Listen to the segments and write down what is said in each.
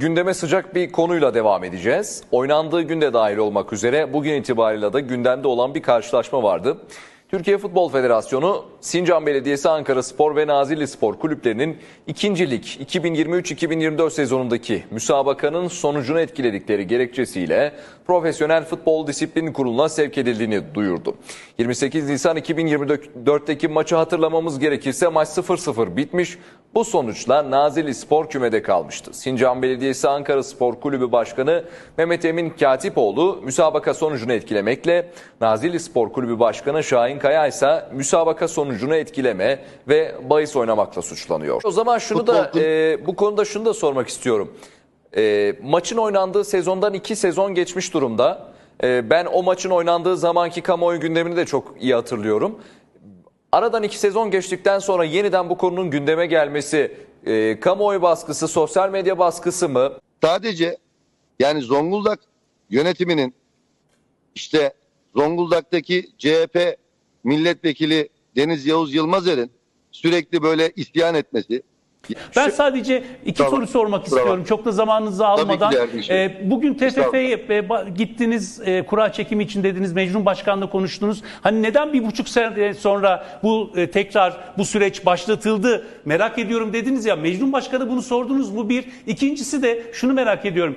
gündeme sıcak bir konuyla devam edeceğiz. Oynandığı günde dahil olmak üzere bugün itibariyle de gündemde olan bir karşılaşma vardı. Türkiye Futbol Federasyonu, Sincan Belediyesi, Ankara Spor ve Nazilli Spor kulüplerinin ikincilik 2023-2024 sezonundaki müsabakanın sonucunu etkiledikleri gerekçesiyle Profesyonel Futbol Disiplin Kurulu'na sevk edildiğini duyurdu. 28 Nisan 2024'teki maçı hatırlamamız gerekirse maç 0-0 bitmiş. Bu sonuçla Nazilli Spor kümede kalmıştı. Sincan Belediyesi Ankara Spor Kulübü Başkanı Mehmet Emin Katipoğlu müsabaka sonucunu etkilemekle Nazilli Spor Kulübü Başkanı Şahin Kaya ise müsabaka sonucunu etkileme ve bahis oynamakla suçlanıyor. O zaman şunu da e, bu konuda şunu da sormak istiyorum. E, maçın oynandığı sezondan iki sezon geçmiş durumda. E, ben o maçın oynandığı zamanki kamuoyu gündemini de çok iyi hatırlıyorum. Aradan iki sezon geçtikten sonra yeniden bu konunun gündeme gelmesi, e, kamuoyu baskısı, sosyal medya baskısı mı? Sadece yani Zonguldak yönetiminin işte Zonguldak'taki CHP milletvekili Deniz Yavuz Yılmazer'in sürekli böyle isyan etmesi. Ben sadece iki Tamam. soru sormak Kusura istiyorum. Çok da zamanınızı almadan. Ee, bugün TFF'ye e, gittiniz, e, kura çekimi için dediniz, Mecnun Başkan'la konuştunuz. Hani neden bir buçuk sene sonra bu e, tekrar bu süreç başlatıldı merak ediyorum dediniz ya. Mecnun Başkan'a bunu sordunuz mu bir? İkincisi de şunu merak ediyorum.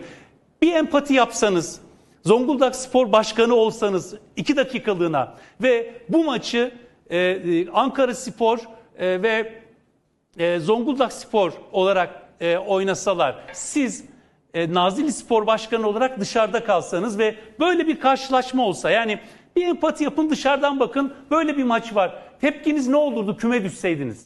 Bir empati yapsanız, Zonguldak Spor Başkanı olsanız iki dakikalığına ve bu maçı e, e, Ankara Spor e, ve e, Zonguldak Spor olarak e, oynasalar, siz e, Nazilli Spor Başkanı olarak dışarıda kalsanız ve böyle bir karşılaşma olsa, yani bir empati yapın dışarıdan bakın, böyle bir maç var. Tepkiniz ne olurdu küme düşseydiniz?